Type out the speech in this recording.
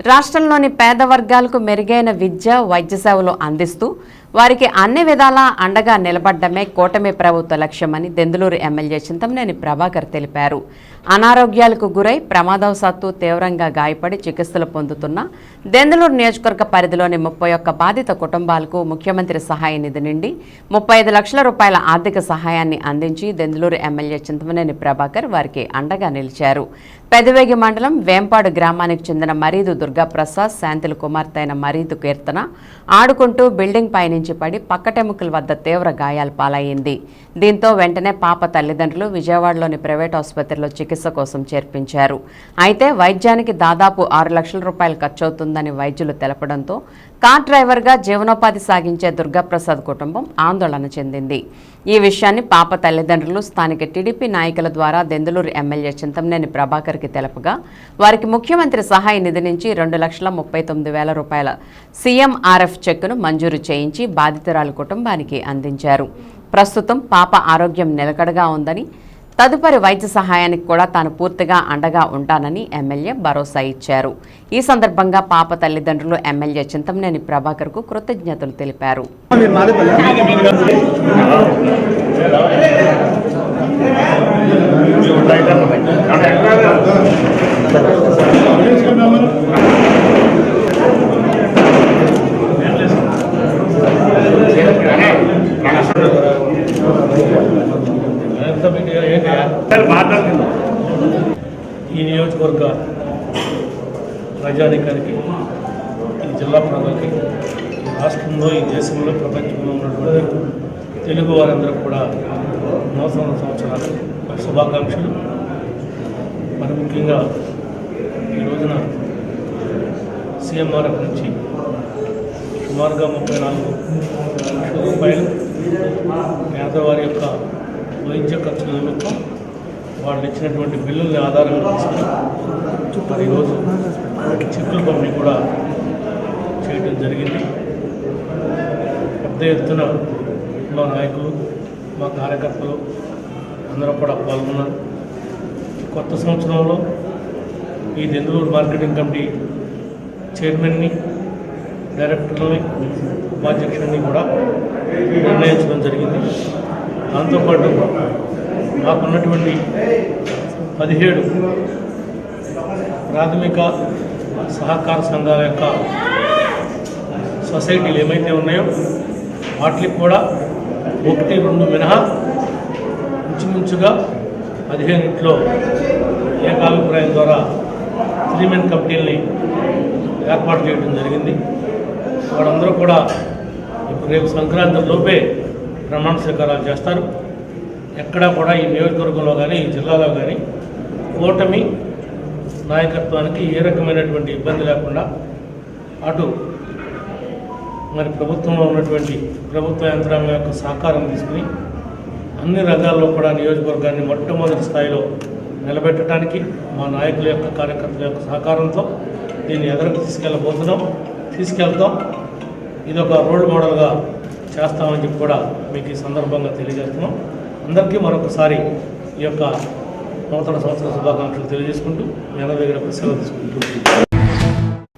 రాష్ట్రంలోని పేద వర్గాలకు మెరుగైన విద్య వైద్య సేవలు అందిస్తూ వారికి అన్ని విధాలా అండగా నిలబడ్డమే కూటమి ప్రభుత్వ లక్ష్యమని దెందులూరు ఎమ్మెల్యే చింతమనేని ప్రభాకర్ తెలిపారు. అనారోగ్యాలకు గురై ప్రమాదవశాత్తు తీవ్రంగా గాయపడి చికిత్సలు పొందుతున్న దెందులూరు నియోజకవర్గ పరిధిలోని ముప్పై ఒక్క బాధిత కుటుంబాలకు ముఖ్యమంత్రి సహాయ నిధి నుండి ముప్పై ఐదు లక్షల రూపాయల ఆర్థిక సహాయాన్ని అందించి దెందులూరు ఎమ్మెల్యే చింతమనేని ప్రభాకర్ వారికి అండగా నిలిచారు. పెదవేగి మండలం వేంపాడు గ్రామానికి చెందిన మరీదు దుర్గాప్రసాద్ శాంతిల కుమార్తె అయిన మరీదు కీర్తన ఆడుకుంటూ బిల్డింగ్ పైన నుంచి పడి పక్కటెముకల వద్ద తీవ్ర గాయాలు పాలయ్యింది. దీంతో వెంటనే పాప తల్లిదండ్రులు విజయవాడలోని ప్రైవేట్ ఆసుపత్రిలో చికిత్స కోసం చేర్పించారు. అయితే వైద్యానికి దాదాపు ఆరు లక్షల రూపాయలు ఖర్చవుతుందని వైద్యులు తెలపడంతో కార్ డ్రైవర్గా జీవనోపాధి సాగించే దుర్గాప్రసాద్ కుటుంబం ఆందోళన చెందింది. ఈ విషయాన్ని పాప తల్లిదండ్రులు స్థానిక టీడీపీ నాయకుల ద్వారా దెందులూరు ఎమ్మెల్యే చింతమనేని ప్రభాకర్కి తెలపగా వారికి ముఖ్యమంత్రి సహాయ నిధి నుంచి రెండు లక్షల ముప్పై తొమ్మిది వేల రూపాయల సీఎంఆర్ఎఫ్ చెక్కును మంజూరు చేయించి బాధితురాలు కుటుంబానికి అందించారు. ప్రస్తుతం పాప ఆరోగ్యం నిలకడగా ఉందని తదుపరి వైద్య సహాయానికి కూడా తాను పూర్తిగా అండగా ఉంటానని ఎమ్మెల్యే భరోసా ఇచ్చారు. ఈ సందర్భంగా పాప తల్లిదండ్రులు ఎమ్మెల్యే చింతమనేని ప్రభాకర్కు కృతజ్ఞతలు తెలిపారు. ఈ నియోజకవర్గ ప్రజానికానికి ఈ జిల్లా ప్రజలకి ఈ రాష్ట్రంలో ఈ దేశంలో ప్రపంచంలో ఉన్నటువంటి తెలుగు వారందరూ కూడా నూతన సంవత్సరాలు శుభాకాంక్షలు. మరి ముఖ్యంగా ఈ రోజున సీఎంఆర్ఎఫ్ నుంచి సుమారుగా ముప్పై నాలుగు లక్షల రూపాయలు పేదవారి యొక్క వైద్య ఖర్చులను వాళ్ళు ఇచ్చినటువంటి బిల్లుల్ని ఆధారంగా తీసుకుని మరి ఈరోజు చెక్కుల పంపిణీ కూడా చేయడం జరిగింది. పెద్ద ఎత్తున మా నాయకులు మా కార్యకర్తలు అందరూ కూడా పాల్గొన్నారు. కొత్త సంవత్సరంలో ఈ దెందులూరు మార్కెటింగ్ కమిటీ చైర్మన్ని డైరెక్టర్ని ఉపాధ్యక్షుడిని కూడా ఉన్నటువంటి పదిహేడు ప్రాథమిక సహకార సంఘాల యొక్క సొసైటీలు ఏమైతే ఉన్నాయో వాటికి కూడా ఒకటి రెండు మినహా ఇంచుమించుగా పదిహేనింట్లో ఏకాభిప్రాయం ద్వారా త్రీ మెన్ కమిటీల్ని ఏర్పాటు చేయడం జరిగింది. వాళ్ళందరూ కూడా ఇప్పుడు రేపు సంక్రాంతి లోపే ప్రమాణ స్వీకారాలు చేస్తారు. ఎక్కడా కూడా ఈ నియోజకవర్గంలో కానీ ఈ జిల్లాలో కానీ కూటమి నాయకత్వానికి ఏ రకమైనటువంటి ఇబ్బంది లేకుండా అటు మరి ప్రభుత్వంలో ఉన్నటువంటి ప్రభుత్వ యంత్రాంగం యొక్క సహకారం తీసుకుని అన్ని రంగాల్లో కూడా నియోజకవర్గాన్ని మొట్టమొదటి స్థాయిలో నిలబెట్టడానికి మా నాయకుల యొక్క కార్యకర్తల యొక్క సహకారంతో దీన్ని ఎదురుకు తీసుకెళ్ళబోతున్నాం తీసుకెళ్తాం. ఇది ఒక రోల్ మోడల్గా చేస్తామని చెప్పి కూడా మీకు ఈ సందర్భంగా తెలియజేస్తున్నాం. అందరికీ మరొకసారి ఈ యొక్క నూతన సంవత్సర శుభాకాంక్షలు తెలియజేసుకుంటూ మీ అందరి దగ్గర సెలవు తీసుకుంటూ.